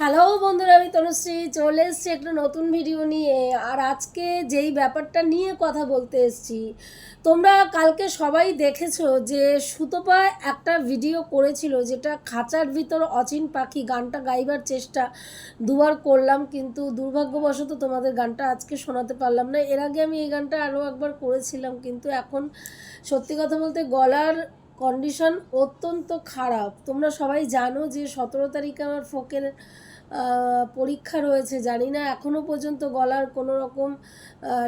Hello বন্ধুরা, আমি তনুশ্রী। চলে এসেছি একটা নতুন ভিডিও নিয়ে। আর আজকে যেই ব্যাপারটা নিয়ে কথা বলতে এসেছি, তোমরা কালকে সবাই দেখেছ যে সুতপা একটা ভিডিও করেছিল যেটা খাঁচার ভিতর অচিন পাখি গানটা গাইবার চেষ্টা দুবার করলাম, কিন্তু দুর্ভাগ্যবশত তোমাদের গানটা আজকে শোনাতে পারলাম না। এর আগে আমি এই গানটা আরও একবার করেছিলাম, কিন্তু এখন সত্যি কথা বলতে গলার কন্ডিশন অত্যন্ত খারাপ। তোমরা সবাই জানো যে সতেরো তারিখে আমার ফোকের পরীক্ষা রয়েছে জানি না এখনও পর্যন্ত গলার কোনো রকম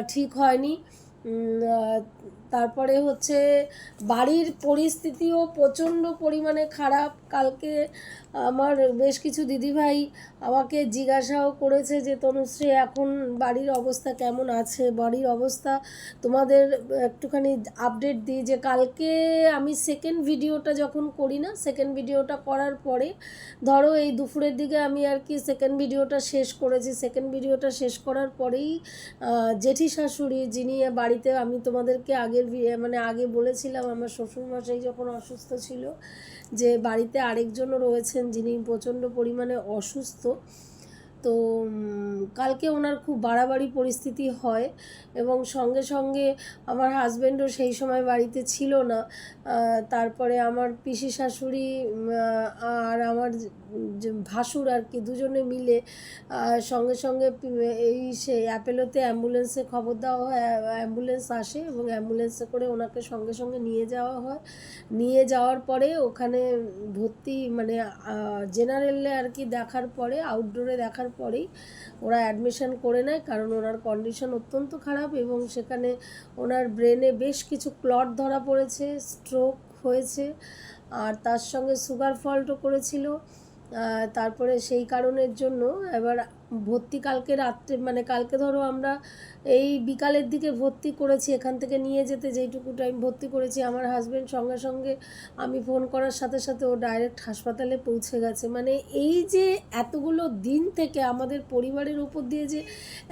ঠিক হয়নি। তারপরে হচ্ছে বাড়ির পরিস্থিতিও প্রচণ্ড পরিমাণে খারাপ। কালকে আমার বেশ কিছু দিদিভাই আমাকে জিজ্ঞাসাও করেছে যে, তনুশ্রী, এখন বাড়ির অবস্থা কেমন আছে? বাড়ির অবস্থা তোমাদের একটুখানি আপডেট দিই যে, কালকে আমি সেকেন্ড ভিডিওটা যখন করি না সেকেন্ড ভিডিওটা করার পরে ধরো এই দুপুরের দিকে আমি আর কি সেকেন্ড ভিডিওটা শেষ করেছি। সেকেন্ড ভিডিওটা শেষ করার পরেই জেঠি শাশুড়ি যিনি বাড়িতে আমি তোমাদেরকে ভি- মানে আগে বলেছিলাম আমার শ্বশুরমশাই যখন অসুস্থ ছিল যে বাড়িতে আরেকজনও রয়েছেন যিনি প্রচণ্ড পরিমাণে অসুস্থ তো কালকে ওনার খুব বাড়াবাড়ি পরিস্থিতি হয় এবং সঙ্গে সঙ্গে আমার হাজব্যান্ডও সেই সময় বাড়িতে ছিল না। তারপরে আমার পিসি শাশুড়ি আর আমার ভাসুর আর কি দুজনে মিলে সঙ্গে সঙ্গে এই সে অ্যাপেলোতে অ্যাম্বুলেন্সে খবর দেওয়া হয়, অ্যাম্বুলেন্স আসে এবং অ্যাম্বুলেন্সে করে ওনাকে সঙ্গে সঙ্গে নিয়ে যাওয়া হয়। নিয়ে যাওয়ার পরে ওখানে ভর্তি মানে জেনারেলে আর কি দেখার পরে আউটডোরে দেখার পরেই ওরা অ্যাডমিশন করে নেয় কারণ ওনার কন্ডিশন অত্যন্ত খারাপ এবং সেখানে ওনার ব্রেনে বেশ কিছু ক্লট ধরা পড়েছে স্ট্রোক হয়েছে, আর তার সঙ্গে সুগার ফল্টও করেছিল। তারপরে সেই কারণের জন্য এবার ভর্তি কালকে রাত্রে মানে কালকে ধরো আমরা এই বিকালের দিকে ভর্তি করেছি, এখান থেকে নিয়ে যেতে যেইটুকু টাইম ভর্তি করেছি, আমার হাজব্যান্ড সঙ্গে সঙ্গে আমি ফোন করার সাথে সাথে ও ডাইরেক্ট হাসপাতালে পৌঁছে গেছে। মানে এই যে এতগুলো দিন থেকে আমাদের পরিবারের উপর দিয়ে যে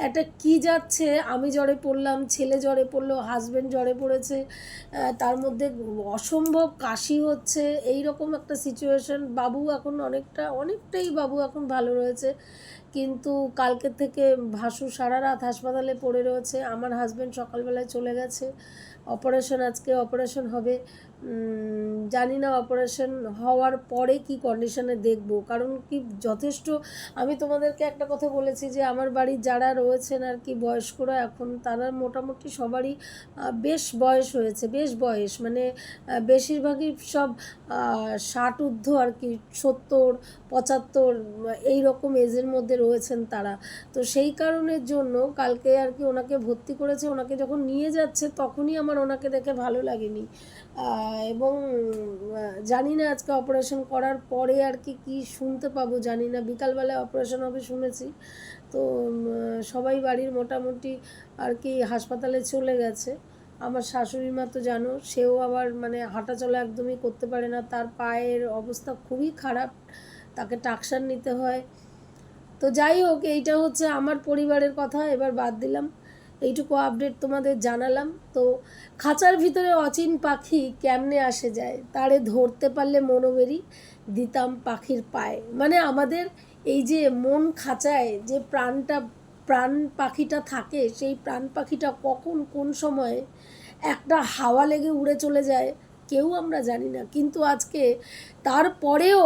একটা কি যাচ্ছে, আমি জ্বরে পড়লাম, ছেলে জ্বরে পড়ল হাজব্যান্ড জ্বরে পড়েছে তার মধ্যে অসম্ভব কাশি হচ্ছে এই রকম একটা সিচুয়েশন বাবু এখন অনেকটা, অনেকটাই বাবু এখন ভালো রয়েছে। কিন্তু কালকে থেকে ভাসু সারা রাত হাসপাতালে পড়ে রয়েছে। আমার হাজব্যান্ড সকালবেলায় চলে গেছে। অপারেশন আজকে অপারেশন হবে। জানি না অপারেশন হওয়ার পরে কি কন্ডিশনে দেখব। কারণ কি যথেষ্ট, আমি তোমাদেরকে একটা কথা বলেছি যে আমার বাড়ির যারা রয়েছেন আর কি বয়স্করা এখন, তারা মোটামুটি সবারই বেশ বয়স হয়েছে, বেশ বয়স। মানে বেশিরভাগই সব ষাট ঊর্ধ্ব আর কি, সত্তর, পঁচাত্তর, এই রকম এজের মধ্যে রয়েছেন তারা। তো সেই কারণের জন্য কালকে আর কি ওনাকে ভর্তি করেছে, ওনাকে যখন নিয়ে যাচ্ছে তখনই আমার ওনাকে দেখে ভালো লাগেনি। এবং জানি না আজকে অপারেশন করার পরে আর কি কি শুনতে পাবো জানি না। বিকালবেলায় অপারেশন হবে শুনেছি। তো সবাই বাড়ির মোটামুটি আর কি হাসপাতালে চলে গেছে। আমার শাশুড়ি মা তো জানো, সেও আবার মানে হাঁটাচলা একদমই করতে পারে না। তার পায়ের অবস্থা খুবই খারাপ, তাকে টাকসার নিতে হয়। তো যাই হোক, এইটা হচ্ছে আমার পরিবারের কথা, এবার বাদ দিলাম। এইটুকু আপডেট তোমাদের জানালাম। তো খাঁচার ভিতরে অচিন পাখি কেমনে আসে যায়? তারে ধরতে পারলে মনোবেরি দিতাম পাখির পায়ে। মানে আমাদের এই যে মন খাঁচায় যে প্রাণটা, প্রাণ পাখিটা থাকে, সেই প্রাণ পাখিটা কখন, কোন সময়ে একটা হাওয়া লেগে উড়ে চলে যায়, কেউ আমরা জানি না। কিন্তু আজকে তারপরেও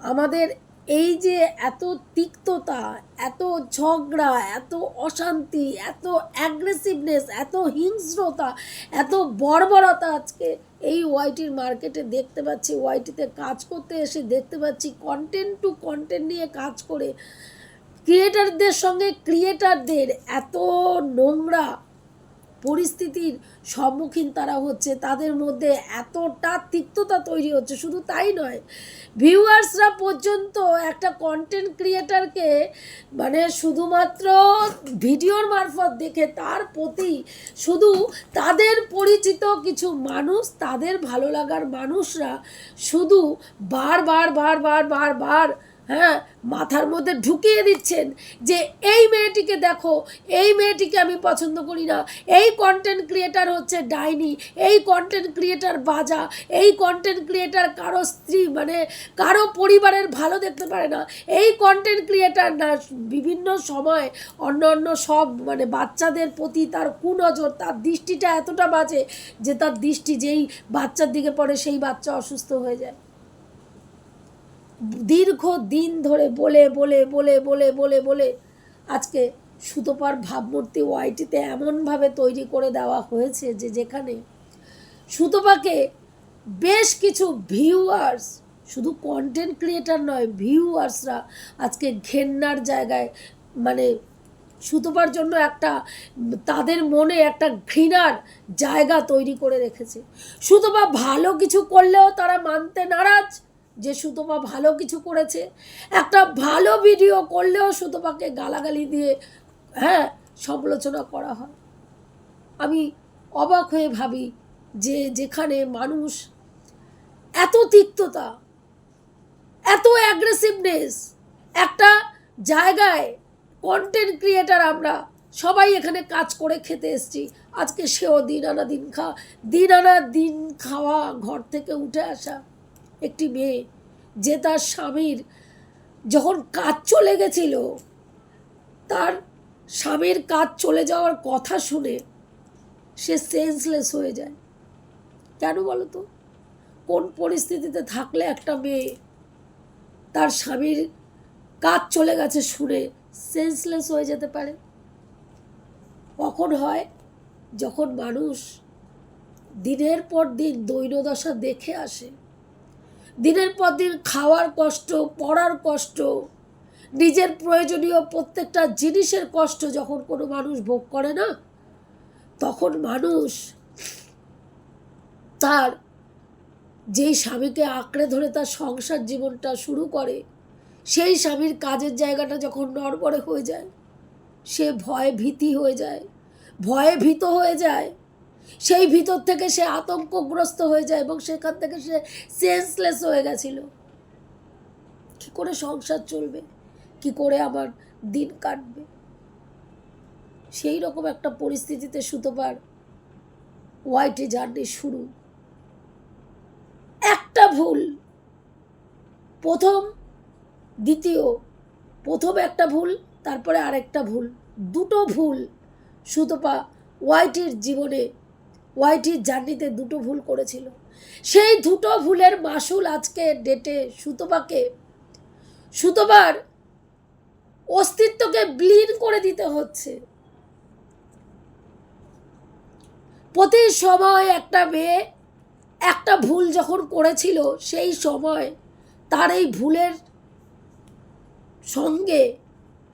আমাদের এই যে এত তিক্ততা, এত ঝগড়া, এত অশান্তি, এত অ্যাগ্রেসিভনেস এত হিংস্রতা, এত বর্বরতা আজকে এই ওয়াইটির মার্কেটে দেখতে পাচ্ছি। ওয়াইটিতে কাজ করতে এসে দেখতে পাচ্ছি কন্টেন্ট টু কন্টেন্ট নিয়ে কাজ করে। ক্রিয়েটারদের সঙ্গে ক্রিয়েটারদের এত নোংরা পরিস্থিতির সম্মুখীন তারা হচ্ছে, তাদের মধ্যে এতটা তিক্ততা তৈরি হচ্ছে, শুধু তাই নয়, ভিউয়ার্সরা পর্যন্ত একটা কন্টেন্ট ক্রিয়েটারকে মানে শুধুমাত্র ভিডিওর মারফত দেখে তার প্রতি শুধু তাদের পরিচিত কিছু মানুষ, তাদের ভালো লাগার মানুষরা শুধু বার বার বার বার বার বার হ্যাঁ মাথার মধ্যে ঢুকিয়ে দিচ্ছেন যে এই মেয়েটিকে দেখো, এই মেয়েটিকে আমি পছন্দ করি না। এই কন্টেন্ট ক্রিয়েটার হচ্ছে ডাইনি, এই কন্টেন্ট ক্রিয়েটার বাজা, এই কন্টেন্ট ক্রিয়েটার কারও স্ত্রী মানে কারও পরিবারের ভালো দেখতে পারে না। এই কন্টেন্ট ক্রিয়েটার না, বিভিন্ন সময় অন্য অন্য সব মানে বাচ্চাদের প্রতি তার কুনজর, তার দৃষ্টিটা এতটা বাজে যে তার দৃষ্টি যেই বাচ্চার দিকে পড়ে, সেই বাচ্চা অসুস্থ হয়ে যায়। দীর্ঘ দিন ধরে বলে বলে বলে বলে বলে বলে আজকে সুতোপার ভাবমূর্তি ওয়াইটিতে এমনভাবে তৈরি করে দেওয়া হয়েছে যে যেখানে সুতোপাকে বেশ কিছু ভিউয়ার্স শুধু কন্টেন্ট ক্রিয়েটার নয় ভিউয়ার্সরা আজকে ঘেন্নার জায়গায় মানে সুতোপার জন্য একটা তাদের মনে একটা ঘৃণার জায়গা তৈরি করে রেখেছে। সুতোপা ভালো কিছু করলেও তারা মানতে নারাজ। যে সুতপা ভালো কিছু করেছে। একটা ভালো ভিডিও করলেও সুতপাকে গালাগালি দিয়ে হ্যাঁ সমালোচনা করা হয়। আমি অবাক হয়ে ভাবি যে যেখানে মানুষ এত তিক্ততা, এত অ্যাগ্রেসিভনেস একটা জায়গায় কন্টেন্ট ক্রিয়েটার আমরা সবাই এখানে কাজ করে খেতে এসছি। আজকে সেও দিন আনা দিন খা দিন আনা দিন খাওয়া ঘর থেকে উঠে আসা। একটি মেয়ে যে তার স্বামীর যখন কাজ চলে গেছিল, তার স্বামীর কাজ চলে যাওয়ার কথা শুনে সে সেন্সলেস হয়ে যায়। কেন বলো তো? কোন পরিস্থিতিতে থাকলে একটা মেয়ে তার স্বামীর কাজ চলে গেছে শুনে সেন্সলেস হয়ে যেতে পারে? কখন হয়? যখন মানুষ দিনের পর দিন দৈনদশা দেখে আসে দিনের পর দিন খাওয়ার কষ্ট, পড়ার কষ্ট, নিজের প্রয়োজনীয় প্রত্যেকটা জিনিসের কষ্ট যখন কোনো মানুষ ভোগ করে না, তখন মানুষ তার যেই স্বামীকে আঁকড়ে ধরে তার সংসার জীবনটা শুরু করে, সেই স্বামীর কাজের জায়গাটা যখন নড়বড়ে হয়ে যায়, সে ভয়ে ভীতি হয়ে যায়, ভয়ে ভীত হয়ে যায় সেই ভিতর থেকে সে আতঙ্কগ্রস্ত হয়ে যায় এবং সেখান থেকে সে সেন্সলেস হয়ে গেছিল। কি করে সংসার চলবে? কি করে আমার দিন কাটবে? সেই রকম একটা পরিস্থিতিতে সুতোবার ওয়াইটি জার্নি শুরু। একটা ভুল, প্রথম, দ্বিতীয়, প্রথম একটা ভুল, তারপরে আরেকটা ভুল, দুটো ভুল সুতপা ওয়াইটির জীবনে ওয়াইটির জার্নিতে দুটো ভুল করেছিল। সেই দুটো ভুলের মাসুল আজকে ডেটে সুতপাকে সুতবার অস্তিত্বকে ব্লিন করে দিতে হচ্ছে। প্রতি সময় একটা মেয়ে একটা ভুল যখন করেছিল, সেই সময় তার এই ভুলের সঙ্গে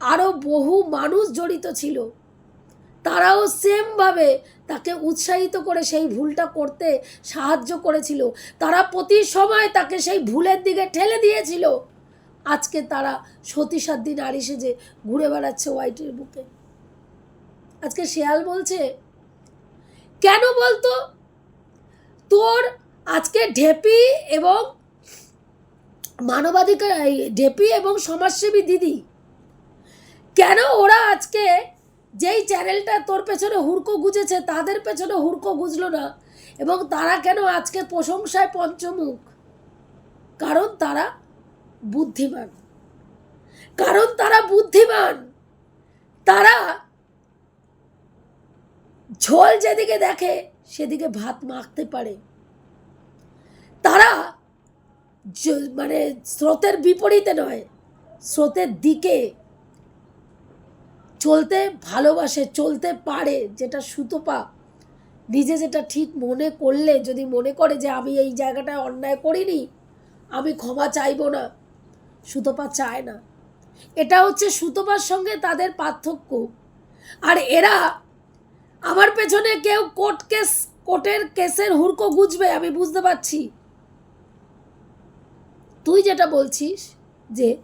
আরও বহু মানুষ জড়িত ছিল। তারাও সেমভাবে তাকে উৎসাহিত করে সেই ভুলটা করতে সাহায্য করেছিল। তারা প্রতি সময় তাকে সেই ভুলের দিকে ঠেলে দিয়েছিল। আজকে তারা সতী সাধ্যী নারী সেজে ঘুরে বেড়াচ্ছে হোয়াইটের বুকে। আজকে শেয়াল বলছে, কেন বলতো? তোর আজকে ঢেপি এবং মানবাধিকার ঢেপি এবং সমাজসেবী দিদি। কেন ওরা আজকে যেই চ্যানেলটা তোর পেছনে হুড়কো গুজেছে, তাদের পেছনে হুড়কো গুজলো না। এবং তারা কেন আজকে প্রশংসায় পঞ্চমুখ? কারণ তারা বুদ্ধিমান। কারণ তারা বুদ্ধিমান। তারা ঝোল যেদিকে দেখে, সেদিকে ভাত মাখতে পারে। তারা মানে স্রোতের বিপরীতে নয়, স্রোতের দিকে চলতে ভালোবাসে, চলতে পারে যেটা সুতোপা। নিজে যেটা ঠিক মনে করলে, যদি মনে করে যে আমি এই জায়গাটায় অন্যায় করিনি, আমি ক্ষমা চাইব না। সুতোপা চায় না। এটা হচ্ছে সুতোপার সঙ্গে তাদের পার্থক্য। আর এরা আমার পেছনে কেউ কোর্ট কেস, কোর্টের কেসের হুড়কো গুজবে, আমি বুঝতে পারছি। তুই যেটা বলছিস যে,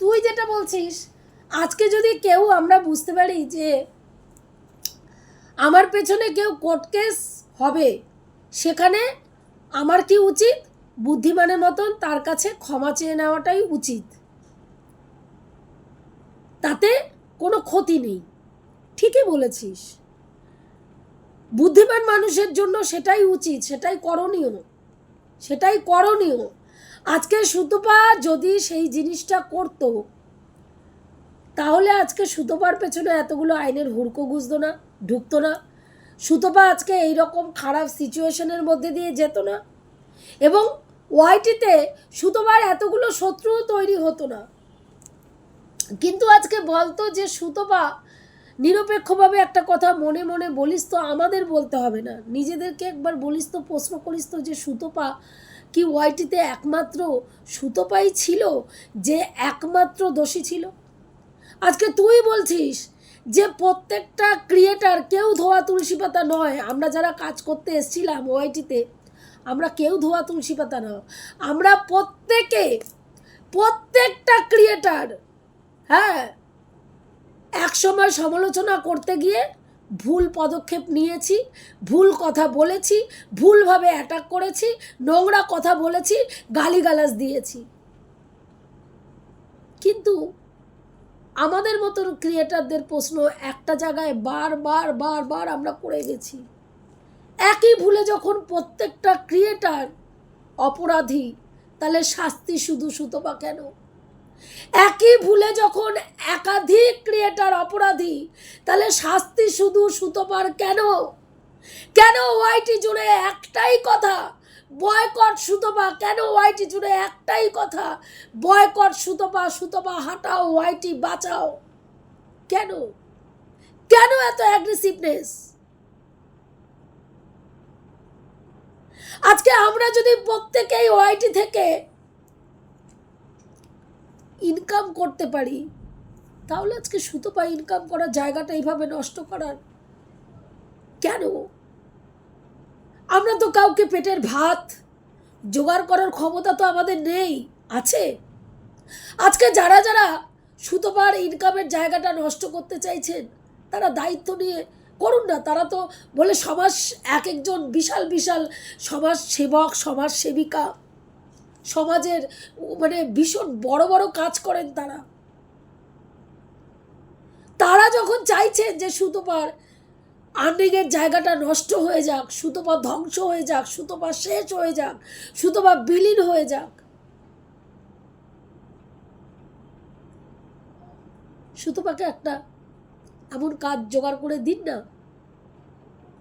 তুই যেটা বলছিস আজকে যদি কেউ আমরা বুঝতে পারি যে আমার পেছনে কেউ কোর্ট কেস হবে, সেখানে আমার কি উচিত? বুদ্ধিমানের মতন তার কাছে ক্ষমা চেয়ে নেওয়াটাই উচিত। তাতে কোনো ক্ষতি নেই। ঠিকই বলেছিস। বুদ্ধিমান মানুষের জন্য সেটাই উচিত, সেটাই করণীয় সেটাই করণীয়। আজকে সুতপা যদি সেই জিনিসটা করতো তাহলে আজকে সুতপার পেছনে এতগুলো আইনের হুড়কো গুঁজতো না, ঢুকতো না? সুতপা আজকে এই রকম খারাপ সিচুয়েশনের মধ্যে দিয়ে যেত না? এবং ওয়াইটিতে সুতোবার এতগুলো শত্রুও তৈরি হতো না। কিন্তু আজকে বলতো যে, সুতপা নিরপেক্ষভাবে একটা কথা মনে মনে বলিস তো আমাদের বলতে হবে না। নিজেদেরকে একবার বলিস তো, প্রশ্ন করিস তো যে, সুতপা কি ওয়াইটিতে একমাত্র সুতপাই ছিল যে, একমাত্র দোষী ছিল? আজকে তুই বলছিস যে প্রত্যেকটা ক্রিয়েটার কেউ ধোয়া তুলসী পাতা নয়। আমরা যারা কাজ করতে এসেছিলাম ওআইটিতে আমরা কেউ ধোয়া তুলসী পাতা নয়। আমরা প্রত্যেকে, প্রত্যেকটা ক্রিয়েটার হ্যাঁ একসময় সমালোচনা করতে গিয়ে ভুল পদক্ষেপ নিয়েছি, ভুল কথা বলেছি, ভুলভাবে অ্যাটাক করেছি, নোংরা কথা বলেছি, গালিগালাজ দিয়েছি। কিন্তু আমাদের মতন ক্রিয়েটারদের প্রশ্ন একটা জায়গায় বারবার বারবার আমরা করে গেছি। একই ভুলে যখন প্রত্যেকটা ক্রিয়েটার অপরাধী, তাহলে শাস্তি শুধু সুতপা কেন? একই ভুলে যখন একাধিক ক্রিয়েটার অপরাধী, তাহলে শাস্তি শুধু সুতপার কেন? কেন ওয়াইটি জুড়ে একটাই কথা বয়কট সুতপা, কেন ওয়াইটি জুড়ে একটাই কথা? বয়কট সুতপা সুতপা, হাঁটাও, ওয়াইটি বাঁচাও। কেন? কেন এত অ্যাগ্রেসিভনেস আজকে আমরা যদি প্রত্যেকেই ওয়াইটি থেকে ইনকাম করতে পারি, তাহলে আজকে সুতপা ইনকাম করার জায়গাটা এইভাবে নষ্ট করার কেন? আমরা তো কাউকে পেটের ভাত, জোগাড় করার ক্ষমতা তো আমাদের নেই, আছে? আজকে যারা যারা সুতোবার ইনকামের জায়গাটা নষ্ট করতে চাইছেন, তারা দায়িত্ব নিয়ে করুন না, তারা তো বলে সমাজ এক একজন বিশাল বিশাল সমাজ সেবক, সমাজ সেবিকা, সমাজের মানে ভীষণ বড় বড় কাজ করেন তারা। তারা যখন চাইছেন যে সুতোপার আর্নিংয়ের জায়গাটা নষ্ট হয়ে যাক, সুতোপা ধ্বংস হয়ে যাক, সুতোপা শেষ হয়ে যাক, সুতোপা বিলীন হয়ে যাক। সুতোপাকে একটা এমন কাজ জোগাড় করে দিন না,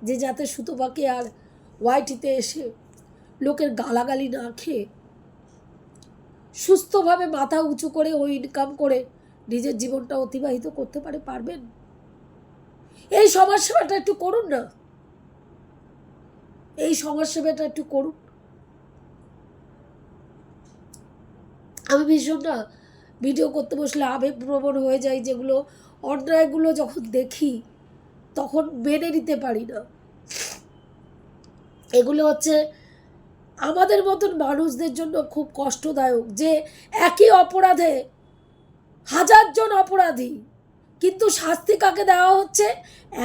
যে যাতে সুতোপাকে আর ওয়াইটিতে এসে লোকের গালাগালি না খেয়ে সুস্থভাবে মাথা উঁচু করে ওই ইনকাম করে নিজের জীবনটা অতিবাহিত করতে পারে, পারবেন? এই সমাজসেবাটা একটু করুন না। এই সমাজসেবাটা একটু করুন। আমি ভীষণ না ভিডিও করতে বসলে আবেগপ্রবণ হয়ে যায় যেগুলো অন্যায়গুলো যখন দেখি, তখন মেনে নিতে পারি না। এগুলো হচ্ছে আমাদের মতন মানুষদের জন্য খুব কষ্টদায়ক যে একই অপরাধে হাজারজন অপরাধী কিন্তু শাস্তি কাকে দেওয়া হচ্ছে?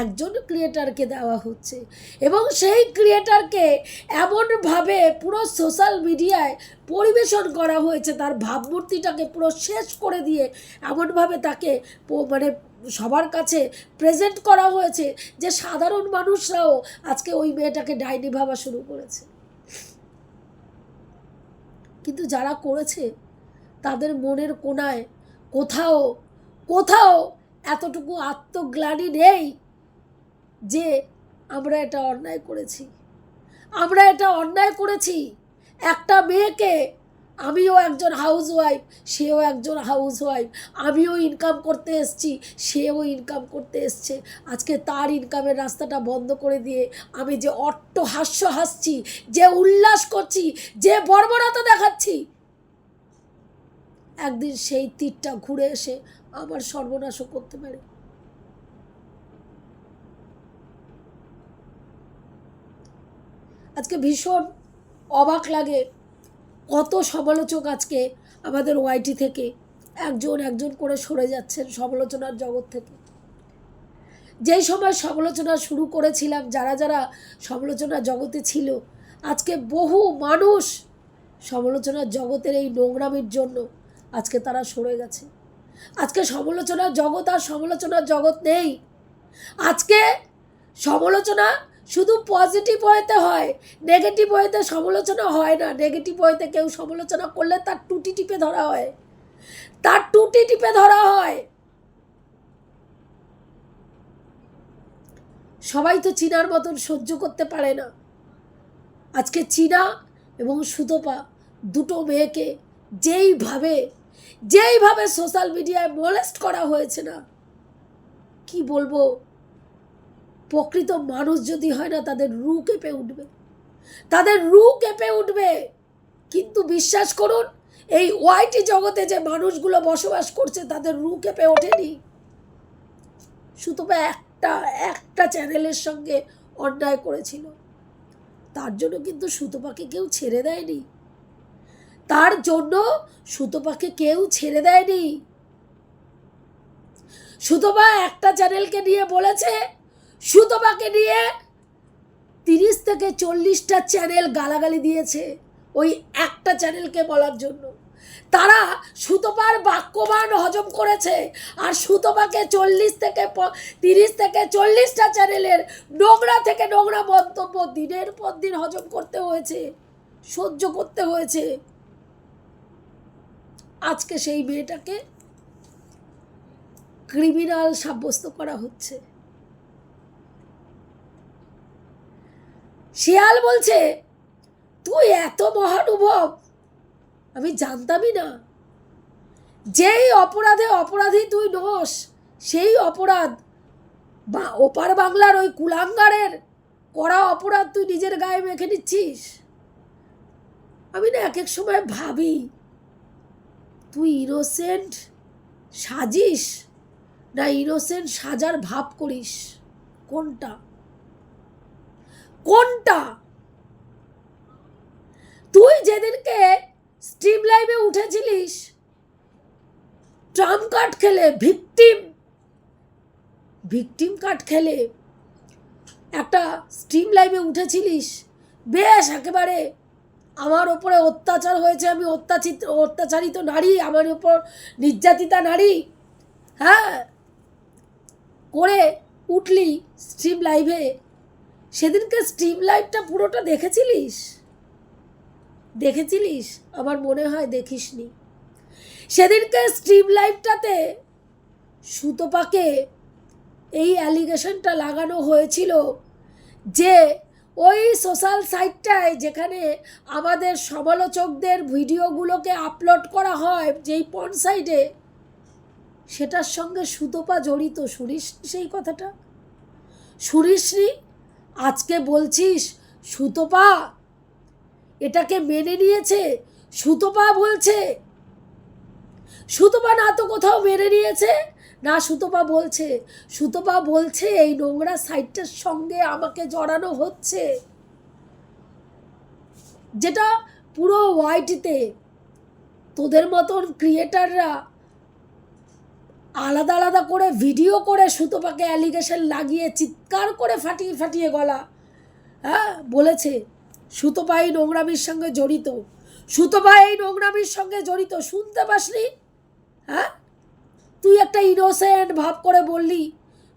একজন ক্রিয়েটারকে দেওয়া হচ্ছে। এবং সেই ক্রিয়েটারকে এমনভাবে পুরো সোশ্যাল মিডিয়ায় পরিবেশন করা হয়েছে, তার ভাবমূর্তিটাকে পুরো শেষ করে দিয়ে এমনভাবে তাকে মানে সবার কাছে প্রেজেন্ট করা হয়েছে যে সাধারণ মানুষরাও আজকে ওই মেয়েটাকে ডাইনি ভাবা শুরু করেছে। কিন্তু যারা করেছে, তাদের মনের কোনায় কোথাও কোথাও এতটুকু আত্মগ্লানি নেই যে আমরা এটা অন্যায় করেছি। আমরা এটা অন্যায় করেছি। একটা মেয়েকে আমিও একজন হাউস ওয়াইফ সেও একজন হাউস ওয়াইফ আমিও ইনকাম করতে এসছি, সেও ইনকাম করতে এসছে। আজকে তার ইনকামের রাস্তাটা বন্ধ করে দিয়ে আমি যে অট্ট হাস্য হাসছি, যে উল্লাস করছি, যে বর্বরতা দেখাচ্ছি, একদিন সেই তীরটা ঘুরে এসে আমার সর্বনাশও করতে পারে। আজকে ভীষণ অবাক লাগে কত সমালোচক আজকে আমাদের ওয়াইটি থেকে একজন একজন করে সরে যাচ্ছেন সমালোচনার জগৎ থেকে। যেই সময় সমালোচনা শুরু করেছিলাম, যারা যারা সমালোচনা জগতে ছিল, আজকে বহু মানুষ সমালোচনার জগতের এই নোংরামির জন্য আজকে তারা সরে গেছে। আজকে সমালোচনার জগৎ আর সমালোচনার জগৎ নেই। আজকে সমালোচনা শুধু পজিটিভ ওয়েতে হয় নেগেটিভ ওয়েতে সমালোচনা হয় না। নেগেটিভ ওয়েতে কেউ সমালোচনা করলে তার টুটি টিপে ধরা হয়। তার টুটি টিপে ধরা হয়। সবাই তো চীনার মতন সহ্য করতে পারে না। আজকে চীনা এবং সুতপা দুটো মেয়েকে যেইভাবে যেইভাবে সোশ্যাল মিডিয়ায় মোলেস্ট করা হয়েছে না, কি বলব? প্রকৃত মানুষ যদি হয় না, তাদের রু কেঁপে উঠবে। তাদের রু কেঁপে উঠবে। কিন্তু বিশ্বাস করুন, এই ওয়াইটি জগতে যে মানুষগুলো বসবাস করছে, তাদের রু কেঁপে ওঠেনি। সুতপা একটা একটা চ্যানেলের সঙ্গে অন্যায় করেছিল। তার জন্য কিন্তু সুতপাকে কেউ ছেড়ে দেয়নি। তার জন্য সুতপাকে কেউ ছেড়ে দেয়নি। সুতপা একটা চ্যানেলকে নিয়ে বলেছে, সুতপাকে নিয়ে তিরিশ থেকে চল্লিশটা চ্যানেল গালাগালি দিয়েছে ওই একটা চ্যানেলকে বলার জন্য। তারা সুতপার বাক্যবান হজম করেছে আর সুতপাকে চল্লিশ থেকে তিরিশ থেকে চল্লিশটা চ্যানেলের নোংরা থেকে নোংরা মন্তব্য দিনের পর দিন হজম করতে হয়েছে, সহ্য করতে হয়েছে। আজকে সেই মেয়েটাকে ক্রিমিনাল সাব্যস্ত করা হচ্ছে। শিয়াল বলছে, তুই এত মহানুভব, আমি জানতামই না। যেই অপরাধে অপরাধী তুই নোস, সেই অপরাধ বা ওপার বাংলার ওই কুলাঙ্গারের করা অপরাধ তুই নিজের গায়ে মেখে নিচ্ছিস? আমি না এক এক সময় ভাবি তুই ইনোসেন্ট সাজিস না ইনোসেন্ট সাজার ভাব করিস? কোনটা? কোনটা? তুই যেদিনকে স্ট্রিম লাইভে উঠেছিলিস ট্রাম কার্ড খেলে ভিকটিম ভিকটিম কার্ড খেলে একটা স্ট্রিম লাইভে উঠেছিলিস, বেশ একেবারে আমার ওপরে অত্যাচার হয়েছে, আমি অত্যাচিত, অত্যাচারিত নারী, আমার ওপর নির্যাতিতা নারী। হ্যাঁ? করে উঠলি স্ট্রিম লাইভে সেদিনকে স্ট্রিম লাইভটা পুরোটা দেখেছিলিস? দেখেছিলিস? আমার মনে হয় দেখিসনি। সেদিনকে স্ট্রিম লাইভটাতে সুতোপাকে এই অ্যালিগেশনটা লাগানো হয়েছিল যে ওই সোশ্যাল সাইটটায় যেখানে আমাদের সমালোচকদের ভিডিওগুলোকে আপলোড করা হয়, যেই পন সাইডে সেটার সঙ্গে সুতোপা জড়িত। শুনিস সেই কথাটা? শুনিসনি আজকে বলছিস, সুতোপা, এটাকে মেনে নিয়েছে? সুতোপা বলছে, সুতোপা না তো কোথাও মেনে নিয়েছে? না, সুতপা বলছে সুতপা বলছে, এই নোংরা সাইটটার সঙ্গে আমাকে জড়ানো হচ্ছে। যেটা পুরো ওয়াইটিতে তোদের মতন ক্রিয়েটাররা আলাদা আলাদা করে ভিডিও করে সুতপাকে অ্যালিগেশন লাগিয়ে চিৎকার করে ফাটিয়ে ফাটিয়ে গলা। হ্যাঁ বলেছে, সুতপা এই নোংরামির সঙ্গে জড়িত। সুতপা এই নোংরামির সঙ্গে জড়িত, শুনতে পাসনি? হ্যাঁ? তুই একটা ইনোসেন্ট ভাব করে বললি।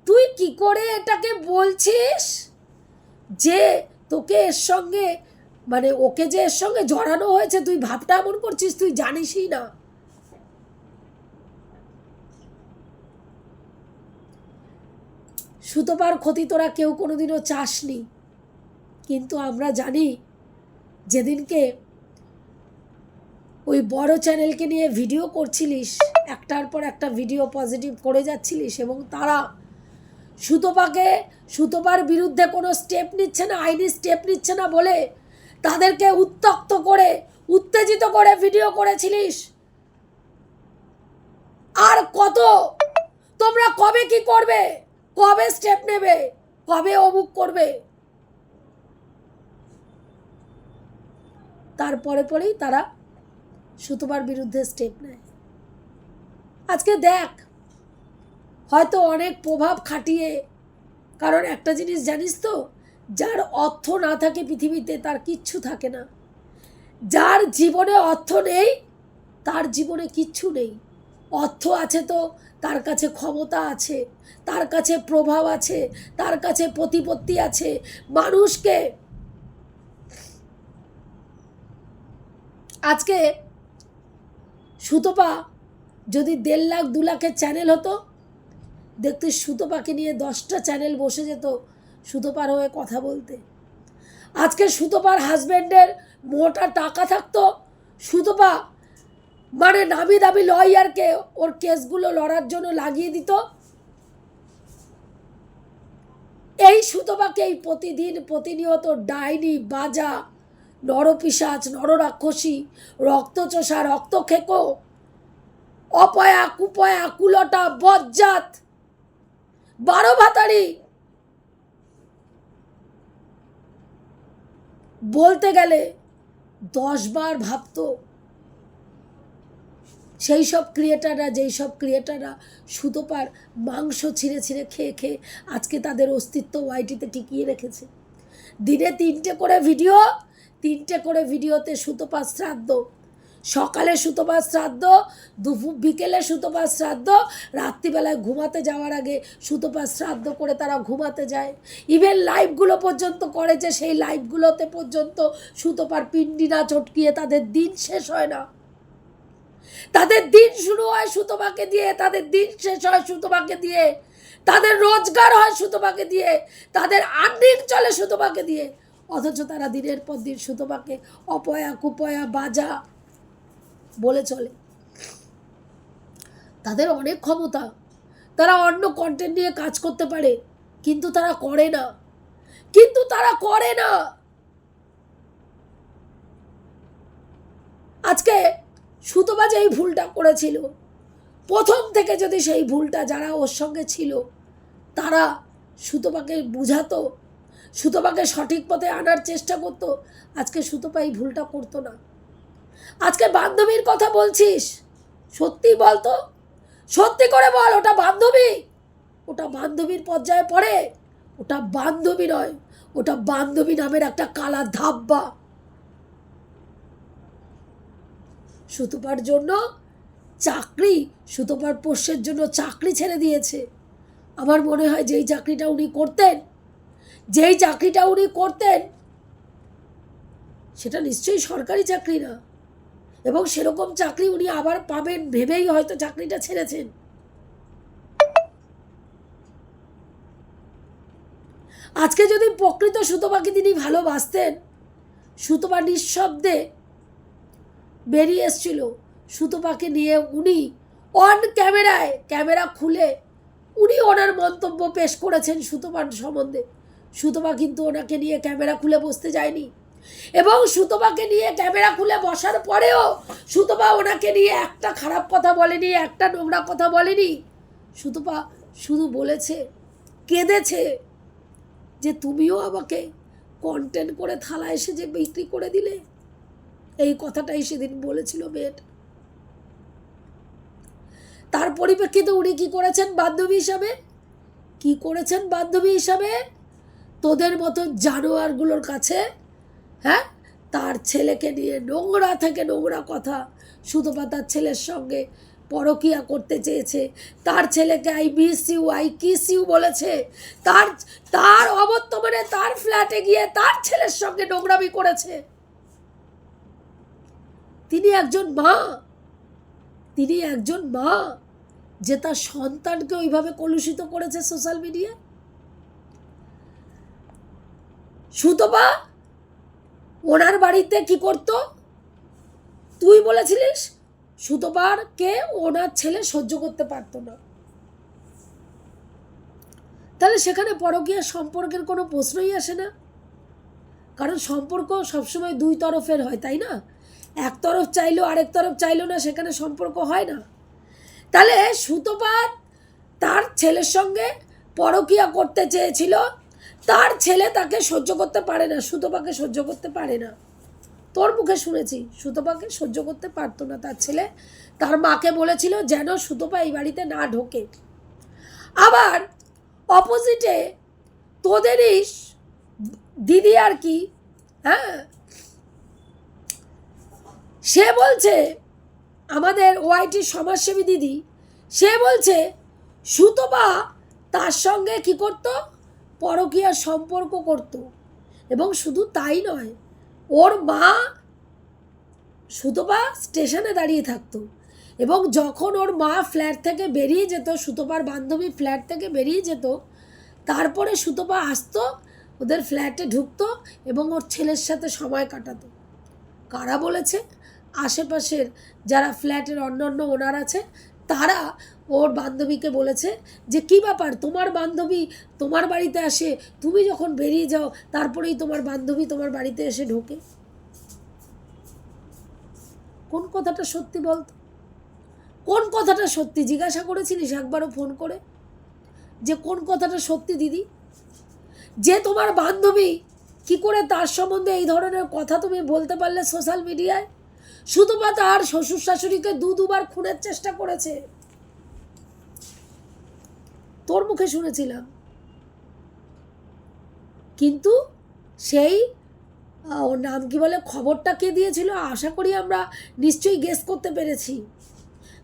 তুই কি করে এটাকে বলছিস? যে তোকে এর সঙ্গে মানে ওকে যে এর সঙ্গে জড়ানো হয়েছে, তুই ভাবটা এমন করছিস, তুই জানিসই না। সুতোপার ক্ষতি তোরা কেউ কোনোদিনও চাসনি। কিন্তু আমরা জানি, যেদিনকে ওই বড় চ্যানেলকে নিয়ে ভিডিও করছিলিস, একটার পর একটা ভিডিও পজিটিভ করে যাচ্ছিলিস এবং তারা সুতোপাকে, সুতোপার বিরুদ্ধে কোনো স্টেপ নিচ্ছে না, আইনি স্টেপ নিচ্ছে না বলে তাদেরকে উত্তক্ত করে, উত্তেজিত করে ভিডিও করেছিলিস। আর কত? তোমরা কবে কি করবে? কবে স্টেপ নেবে? কবে অমুক করবে? তারপরে পরেই তারা সুতোবার বিরুদ্ধে স্টেপ নেয়। আজকে দেখ, হয়তো অনেক প্রভাব খাটিয়ে, কারণ একটা জিনিস জানিস তো, যার অর্থ না থাকে পৃথিবীতে, তার কিচ্ছু থাকে না। যার জীবনে অর্থ নেই, তার জীবনে কিচ্ছু নেই। অর্থ আছে তো, তার কাছে ক্ষমতা আছে, তার কাছে প্রভাব আছে, তার কাছে প্রতিপত্তি আছে। মানুষকে আজকে সুতপা, যদি দেড় লাখ, দু লাখের চ্যানেল হতো, দেখতে সুতপাকে নিয়ে দশটা চ্যানেল বসে যেত সুতপার হয়ে কথা বলতে। আজকে সুতপার হাজব্যান্ডের মোটা টাকা থাকতো, সুতপা মানে নামি দামি লয়ারকে ওর কেসগুলো লড়ার জন্য লাগিয়ে দিত। এই সুতপাকে এই প্রতিদিন প্রতিনিয়ত ডাইনি, বাজা নরপিসাচ নররাক্ষসী, রক্তচোষা রক্তক্ষেকো অপয়া, কুপয়া, কুলটা, বজ্জাত বারো ভাতারি বলতে গেলে দশবার ভাবতো সেই সব ক্রিয়েটাররা, যেই সব ক্রিয়েটাররা সুতোপার মাংস ছিঁড়ে ছিঁড়ে খেয়ে খেয়ে আজকে তাদের অস্তিত্ব ওয়াইটিতে টিকিয়ে রেখেছে। দিনে তিনটে করে ভিডিও তিনটে করে ভিডিওতে সুতোপার শ্রাদ্ধ। সকালে সুতোপার শ্রাদ্ধ দুপুর বিকেলে সুতোপার শ্রাদ্ধ, রাত্রিবেলায় ঘুমাতে যাওয়ার আগে সুতোপার শ্রাদ্ধ করে তারা ঘুমাতে যায়। ইভেন লাইভগুলো পর্যন্ত করে যে সেই লাইভগুলোতে পর্যন্ত সুতোপার পিন্ডি না চটকিয়ে তাদের দিন শেষ হয় না। তাদের দিন শুরু হয় সুতোপাকে দিয়ে, তাদের দিন শেষ হয় সুতোপাকে দিয়ে। তাদের রোজগার হয় সুতোপাকে দিয়ে। তাদের আর্নিং চলে সুতোপাকে দিয়ে। অথচ তারা দিনের পর দিন সুতোপাকে অপয়া, কুপয়া, বাজা বলে চলে। তাদের অনেক ক্ষমতা। তারা অন্য কন্টেন্ট নিয়ে কাজ করতে পারে, কিন্তু তারা করে না। কিন্তু তারা করে না। আজকে সুতোবা যে এই ভুলটা করেছিল, প্রথম থেকে যদি সেই ভুলটা যারা ওর সঙ্গে ছিল, তারা সুতোপাকে বুঝাতো সুতোপাকে সঠিক পথে আনার চেষ্টা করতো। আজকে সুতোপা ভুলটা করতো না। আজকে বান্ধবীর কথা বলছিস? সত্যি বলতো সত্যি করে বল, ওটা বান্ধবী। ওটা বান্ধবীর পর্যায়ে পড়ে। ওটা বান্ধবী নয়, ওটা বান্ধবী নামের একটা কালা ধাব্বা। সুতোপার জন্য চাকরি, সুতোপার পোষ্যের জন্য চাকরি ছেড়ে দিয়েছে। আমার মনে হয় যেই চাকরিটা উনি করতেন যেই চাকরিটা উনি করতেন, সেটা নিশ্চয়ই সরকারি চাকরি না। এবং সেরকম চাকরি উনি আবার পাবেন ভেবেই হয়তো চাকরিটা ছেড়েছেন। আজকে যদি প্রকৃত সুতোপাকে তিনি ভালোবাসতেন, সুতোপা নিঃশব্দে বেরিয়ে এসছিল। সুতোপাকে নিয়ে উনি অন ক্যামেরায় ক্যামেরা খুলে উনি ওনার মন্তব্য পেশ করেছেন সুতোপার সম্বন্ধে। সুতোপা কিন্তু ওনাকে নিয়ে ক্যামেরা খুলে বসতে যায়নি। এবং সুতোপাকে নিয়ে ক্যামেরা খুলে বসার পরেও সুতোপা ওনাকে নিয়ে একটা খারাপ কথা বলেনি, একটা নোংরা কথা বলেনি। সুতোপা শুধু বলেছে, কেঁদেছে যে তুমিও আমাকে কন্টেন্ট করে থালা এসে যে বিক্রি করে দিলে। এই কথাটাই সেদিন বলেছিল মেয়েটা। তার পরিপ্রেক্ষিতে উনি কি করেছেন বান্ধবী হিসাবে? কি করেছেন বান্ধবী হিসাবে? তোদের মতো জানোয়ারগুলোর কাছে হ্যাঁ? তার ছেলেকে নিয়ে নোংরা থেকে নোংরা কথা। সুতপা তার ছেলের সঙ্গে পরকিয়া করতে চেয়েছে। তার ছেলেকে I miss you I kiss you বলেছে। তার তার অবর্তমানে তার ফ্ল্যাটে গিয়ে তার ছেলের সঙ্গে নোংরামি করেছে। তিনি একজন মা। তিনি একজন মা যে তার সন্তানকে ওইভাবে কলুষিত করেছে সোশ্যাল মিডিয়া সুতপা ওনার বাড়িতে কি করতো? তুই বলেছিলিস সুতপারকে ওনার ছেলে সহ্য করতে পারতো না। তাহলে সেখানে পরকীয়া সম্পর্কের কোনো প্রশ্নই আসে না। কারণ সম্পর্ক সবসময় দুই তরফের হয়, তাই না? এক তরফ চাইলো, আরেক তরফ চাইলো না, সেখানে সম্পর্ক হয় না। তাহলে সুতপাত তার ছেলের সঙ্গে পরকীয়া করতে চেয়েছিল তার ছেলে তাকে সহ্য করতে পারে না, সুতপাকে সহ্য করতে পারে না। তোর মুখে শুনেছি, সুতপাকে সহ্য করতে পারতো না তার ছেলে। তার মাকে বলেছিল যেন সুতপা এই বাড়িতে না ঢোকে। আবার অপোজিটে তোদেরই দিদি আর কি হ্যাঁ? সে বলছে, আমাদের ওয়াইটি সমাজসেবী দিদি, সে বলছে, সুতপা তার সঙ্গে কি করত? পরকীয়ার সম্পর্ক করত। এবং শুধু তাই নয়, ওর মা সুতপা স্টেশনে দাঁড়িয়ে থাকতো। এবং যখন ওর মা ফ্ল্যাট থেকে বেরিয়ে যেত, সুতপার বান্ধবী ফ্ল্যাট থেকে বেরিয়ে যেত, তারপরে সুতপা আসতো, ওদের ফ্ল্যাটে ঢুকতো এবং ওর ছেলের সাথে সময় কাটাতো। কারা বলেছে? আশেপাশের যারা ফ্ল্যাটের অন্য অন্য ওনার আছে, তারা ওর বান্ধবীকে বলেছে যে, কী ব্যাপার? তোমার বান্ধবী তোমার বাড়িতে আসে? তুমি যখন বেরিয়ে যাও, তারপরেই তোমার বান্ধবী তোমার বাড়িতে এসে ঢোকে। কোন কথাটা সত্যি বলতো? কোন কথাটা সত্যি? জিজ্ঞাসা করেছিলিস একবারও ফোন করে? যে, কোন কথাটা সত্যি, দিদি? যে, তোমার বান্ধবী কি করে তার সম্বন্ধে এই ধরনের কথা তুমি বলতে পারলে সোশ্যাল মিডিয়ায়? শুধু বা তার শ্বশুর শাশুড়িকে দু দুবার খুনের চেষ্টা করেছে। তোর মুখে শুনেছিলাম। কিন্তু সেই ওর নাম কি বলে, খবরটা কে দিয়েছিল আশা করি আমরা নিশ্চয়ই গেস করতে পেরেছি।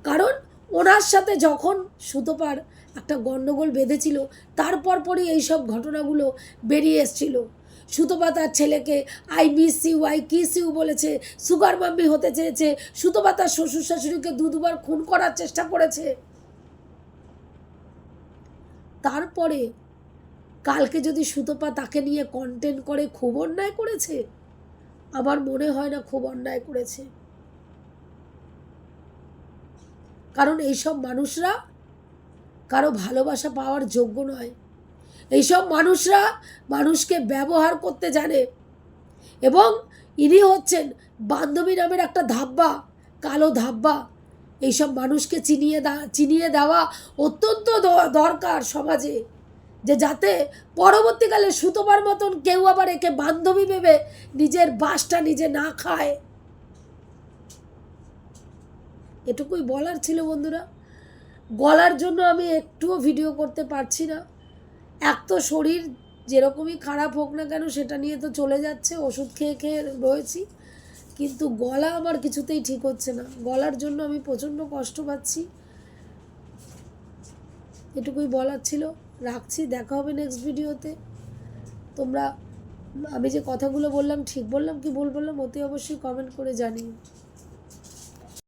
কারণ ওনার সাথে যখন সুতোপার একটা গণ্ডগোল বেঁধেছিল, তারপর পরই এইসব ঘটনাগুলো বেরিয়ে এসছিল। সুতোপা তার ছেলেকে I miss you I kiss you বলেছে, সুগার মাম্মি হতে চেয়েছে, সুতোপা তার শ্বশুর শাশুড়িকে দু দুবার খুন করার চেষ্টা করেছে। তারপরে কালকে যদি সুতোপা তাকে নিয়ে কন্টেন্ট করে খুব অন্যায় করেছে, আমার মনে হয় না খুব অন্যায় করেছে। কারণ এইসব মানুষরা কারও ভালোবাসা পাওয়ার যোগ্য নয়। এইসব মানুষরা মানুষকে ব্যবহার করতে জানে এবং ইনি হচ্ছেন বান্ধবী নামের একটা ধাব্বা, কালো ধাব্বা। এইসব মানুষকে চিনিয়ে চিনিয়ে দেওয়া অত্যন্ত দরকার সমাজে। যে যাতে পরবর্তীকালে সুতোবার মতন কেউ আবার একে বান্ধবী ভেবে নিজের বাসটা নিজে না খায়। এটুকুই বলার ছিল বন্ধুরা। গলার জন্য আমি একটুও ভিডিও করতে পারছি না। এক তো শরীর যেরকমই খারাপ হোক না কেন সেটা নিয়ে তো চলে যাচ্ছে, ওষুধ খেয়ে খেয়ে রয়েছি। কিন্তু গলা আমার কিছুতেই ঠিক হচ্ছে না। গলার জন্য আমি প্রচণ্ড কষ্ট পাচ্ছি। এটুকুই বলার ছিল। রাখছি, দেখা হবে নেক্সট ভিডিওতে তোমরা, আমি যে কথাগুলো বললাম, ঠিক বললাম কি ভুল বললাম, অতি অবশ্যই কমেন্ট করে জানিও।